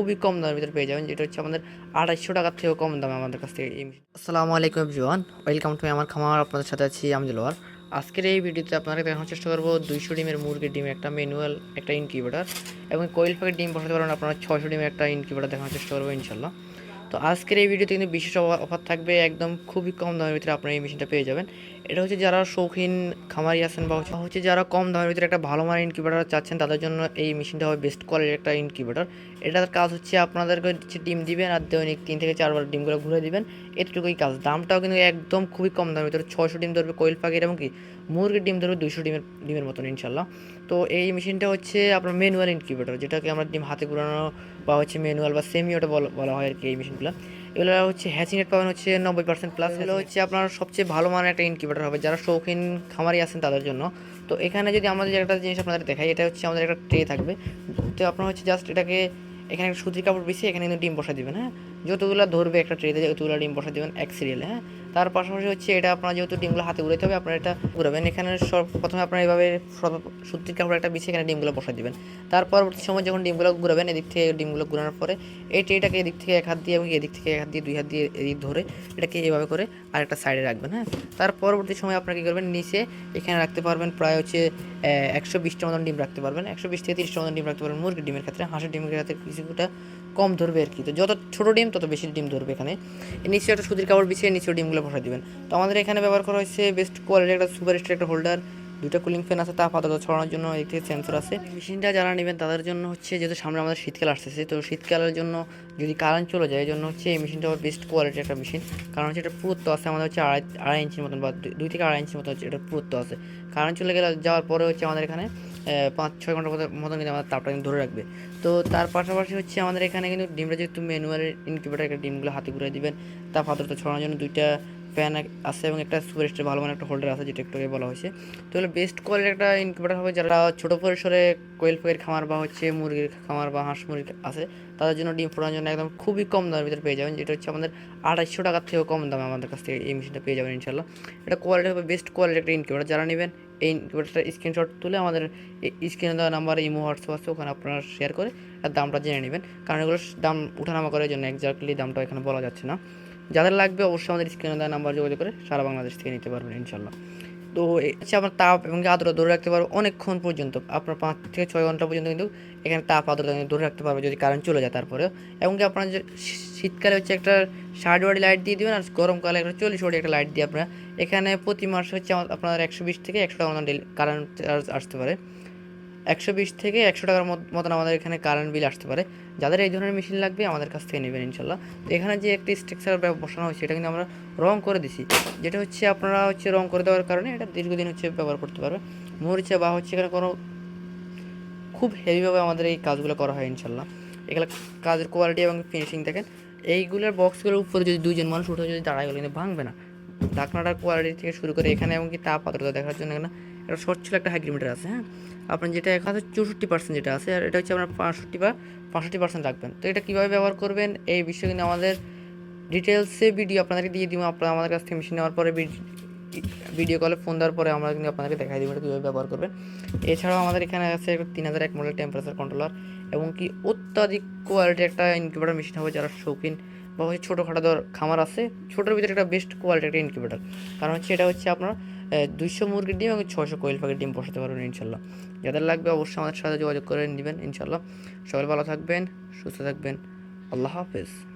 খুবই কম দামের ভিতরে পেয়ে যাবেন, যেটা হচ্ছে আমাদের আড়াইশো টাকার থেকেও কম দামে আমাদের কাছ থেকে এই আসসালামু আলাইকুম এভরিওয়ান ওয়েলকাম টু আমার খামার, আপনাদের সাথে আছি আমি জলোয়ার আজকের এই ভিডিওতে আপনাকে দেখানোর চেষ্টা করব দুইশো ডিমের মুরগির ডিম, একটা ম্যানুয়াল একটা ইনকিউবেটার এবং কোয়েল প্যাকেট ডিম বসাতে পারেন আপনারা ছয়শো ডিমের একটা ইনকিউবেটার দেখানোর চেষ্টা করব ইনশাল্লাহ তো আজকের এই ভিডিওতে কিন্তু বিশেষ অফার থাকবে, একদম খুবই কম দামের ভিতরে আপনারা এই মেশিনটা পেয়ে যাবেন। এটা হচ্ছে যারা শৌখিন খামারি আছেন বা হচ্ছে- যারা কম দামের ভিতরে একটা ভালো মানের ইনকিউবেটার চাচ্ছেন, তাদের জন্য এই মেশিনটা হবে বেস্ট কোয়ালিটির একটা ইনকিউবেটার এটার কাজ হচ্ছে আপনাদেরকে হচ্ছে ডিম দিবেন আর দৈনিক তিন থেকে চারবার ডিমগুলো ঘুরে দিবেন। এতটুকুই কাজ। দামটাও কিন্তু একদম খুবই কম দামের ভিতরে। ছয়শো ডিম ধরবে কোয়েল পাখির এবং কি? মুরগির ডিম ধরবে দুইশো ডিমের ডিমের মতন ইনশাল্লাহ তো এই মেশিনটা হচ্ছে আপনার ম্যানুয়াল ইনকিউবেটার যেটাকে আমরা ডিম হাতে ঘুরানো বা হচ্ছে ম্যানুয়াল বা সেমি ওটা বলা হয় আর কি এই মেশিনগুলো এগুলো হচ্ছে হ্যাচিং রেট পাবেন হচ্ছে নব্বই পার্সেন্ট প্লাস এগুলো হচ্ছে আপনার সবচেয়ে ভালো মানের একটা ইনকিউবেটার হবে, যারা শৌখিন খামারি আছেন তাদের জন্য। তো এখানে যদি আমাদের একটা জিনিস আপনাদের দেখাই, এটা হচ্ছে আমাদের একটা ট্রে থাকবে। তো আপনার হচ্ছে জাস্ট এটাকে এখানে একটা সুতির কাপড় বেশি এখানে কিন্তু ডিম বসা দিবেন হ্যাঁ? যতগুলো ধরবে একটা ট্রেতে যতগুলো ডিম বসা দিবেন, এক সিরিয়ালে হ্যাঁ? তার পাশাপাশি হচ্ছে এটা আপনার যেহেতু ডিমগুলো হাতে উড়াইতে হবে, আপনার এটা ঘুরাবেন। এখানে সব প্রথমে আপনার এইভাবে সুতির কাপড় একটা বিছিয়ে এখানে ডিমগুলো বসা দেবেন। তার পরবর্তী সময় যখন ডিমগুলো ঘুরাবেন, এদিক থেকে ডিমগুলো ঘুরানোর পরে এই ট্রেটাকে এদিক থেকে এক হাত দিয়ে এবং এদিক থেকে এক হাত দিয়ে, দুই হাত দিয়ে এদিক ধরে এটাকে এভাবে করে আরেকটা সাইডে রাখবেন হ্যাঁ? তার পরবর্তী সময় আপনার কী করবেন? নিচে এখানে রাখতে পারবেন প্রায় হচ্ছে একশো বিশটা মতন ডিম রাখতে পারবেন। একশো বিশ থেকে তিরিশটা মতন ডিম রাখতে পারবেন মুরগির ডিমের ক্ষেত্রে। হাঁসের ডিমের ক্ষেত্রে কিছুটা কম ধরবে আর কি। তো যত ছোটো ডিম, তত বেশি ডিম ধরবে এখানে। নিচে একটা সুতির কাপড় বিছিয়ে নিচে ডিমগুলো বসা দিবেন। তো আমাদের এখানে ব্যবহার করা হয়েছে বেস্ট কোয়ালিটির একটা সুপার স্টার একটা হোল্ডার দুটো কুলিং ফ্যান আছে তাপ আপাতত ছড়ানোর জন্য এক থেকে সেন্সর আছে। মেশিনটা যারা নেবেন, তাদের জন্য হচ্ছে যেহেতু সামনে আমাদের শীতকাল আসতেছে, তো শীতকালের জন্য যদি কারেন্ট চলে যায় এই জন্য হচ্ছে এই মেশিনটা বেস্ট কোয়ালিটির একটা মেশিন কারণ হচ্ছে এটা পুরুত্ব আছে, আমাদের হচ্ছে আড়াই আড়াই ইঞ্চির মতন বা দুই- থেকে আড়াই ইঞ্চির মতো হচ্ছে এটা পুরুত্ব আছে। কারেন্ট চলে গেলে যাওয়ার পরে হচ্ছে আমাদের এখানে পাঁচ ছয় ঘণ্টার মতো কিন্তু আমাদের তাপটা কিন্তু ধরে রাখবে। তো তার পাশাপাশি হচ্ছে আমাদের এখানে কিন্তু ডিমটা যেহেতু ম্যানুয়াল ইনকিউবেটার একটা ডিমগুলো হাতে ঘুরে দিবেন। তাপ আদ্রতা ছড়ানোর জন্য দুইটা ফ্যান আছে এবং একটা সুপার স্টার ভালো মানের একটা হোল্ডার আছে, যেটা একটু বলা হয়েছে। তো বেস্ট কোয়ালিটির একটা ইনকিউবেটার হবে যারা ছোটো পরিসরে কোয়েল পাখির খামার বা হচ্ছে মুরগির খামার বা হাঁস মুরগি আছে, তাদের জন্য ডিম ফোটানোর জন্য একদম খুবই কম দামের ভিতরে পেয়ে যাবেন, যেটা হচ্ছে আমাদের আড়াইশো টাকার থেকেও কম দামে আমাদের কাছ থেকে এই মেশিনটা পেয়ে যাবেন ইনশাল্লাহ এটা কোয়ালিটি হবে বেস্ট কোয়ালিটির একটা ইনকিউবেটার যারা নেবেন এই ইনকিউবেটারটা স্ক্রিনশট তুলে আমাদের স্ক্রিনে দেওয়া নাম্বার ইমো হোয়াটসঅ্যাপ আছে, ওখানে আপনারা শেয়ার করে আর দামটা জেনে নেবেন। কারণ এগুলো দাম উঠানামা করার জন্য একজাক্টলি দামটা এখানে বলা যাচ্ছে না। যাদের লাগবে অবশ্যই আমাদের স্ক্রিনে দেওয়া নাম্বার যোগাযোগ করে সারা বাংলাদেশ থেকে নিতে পারবেন ইনশাল্লাহ। তো হচ্ছে আপনার তাপ এবং আদ্রতা ধরে রাখতে পারব অনেকক্ষণ পর্যন্ত। আপনার পাঁচ থেকে ছয় ঘণ্টা পর্যন্ত কিন্তু এখানে তাপ আদ্রতা ধরে রাখতে পারবে যদি কারেন্ট চলে যায় তারপরে এবং কি আপনার যে শীতকালে হচ্ছে একটা ষাট ওয়াটি লাইট দিয়ে দেবেন আর গরমকালে একটা চল্লিশ ওয়াটি একটা লাইট দিয়ে আপনার। এখানে প্রতি মাসে হচ্ছে আপনার একশো বিশ থেকে একশো টাকা কারেন্ট চার্জ আসতে পারে। একশো বিশ থেকে একশো টাকার মত- মতন আমাদের এখানে কারেন্ট বিল আসতে পারে। যাদের এই ধরনের মেশিন লাগবে, আমাদের কাছ থেকে নেবেন ইনশাল্লাহ। তো এখানে যে একটি স্ট্রাকচার বসানো হয়েছে, এটা কিন্তু আমরা রং করে দিছি। যেটা হচ্ছে আপনারা হচ্ছে রং করে দেওয়ার কারণে এটা দীর্ঘদিন হচ্ছে ব্যবহার করতে পারবে। মরিচা বা হচ্ছে এখানে কোনো খুব হেভিভাবে আমাদের এই কাজগুলো করা হয় ইনশাল্লাহ। এগুলো কাজের কোয়ালিটি এবং ফিনিশিং দেখেন। এইগুলোর বক্সগুলোর উপরে যদি দুইজন মানুষ উঠে যদি দাঁড়ায় গেলে কিন্তু ভাঙবে না। ঢাকনাটার কোয়ালিটি থেকে শুরু করে এখানে এমনকি তাপ আদ্রতা দেখার জন্য এখানে একটা শর্ট ছিল একটা হাইগ্রিমিটার আছে হ্যাঁ? আপনার যেটা এখানে চৌষট্টি পার্সেন্ট যেটা আছে, আর এটা হচ্ছে আপনার পাঁষট্টি বা পঁয়ষট্টি পার্সেন্ট রাখবেন। তো এটা কীভাবে ব্যবহার করবেন, এই বিষয়ে কিন্তু আমাদের ডিটেলসে ভিডিও আপনাদেরকে দিয়ে দিব। আপনারা আমাদের কাছ থেকে মেশিন নেওয়ার পরে ভিডিও কলে ফোন দেওয়ার পরে আমরা কিন্তু আপনাদেরকে দেখাই দেবো এটা কীভাবে ব্যবহার করবেন। এছাড়াও আমাদের এখানে আছে তিন হাজার এক মডেল টেম্পারেচার কন্ট্রোলার এবং কি অত্যাধিক কোয়ালিটির একটা ইনকিউবেটার মেশিন হবে যারা শৌখিন বা হচ্ছে ছোটোখাটো ধর খামার আছে, ছোটোর ভিতরে একটা বেস্ট কোয়ালিটি একটা ইনকিউবেটার কারণ হচ্ছে এটা হচ্ছে আপনার দুইশো মুরগির ডিম এবং ছশো কোয়েল পাখির ডিম বসাতে পারবেন, ইনশাল্লাহ। যাদের লাগবে অবশ্যই আমাদের সাথে যোগাযোগ করে নেবেন, ইনশাল্লাহ। সবাই ভালো থাকবেন, সুস্থ থাকবেন। আল্লাহ হাফেজ।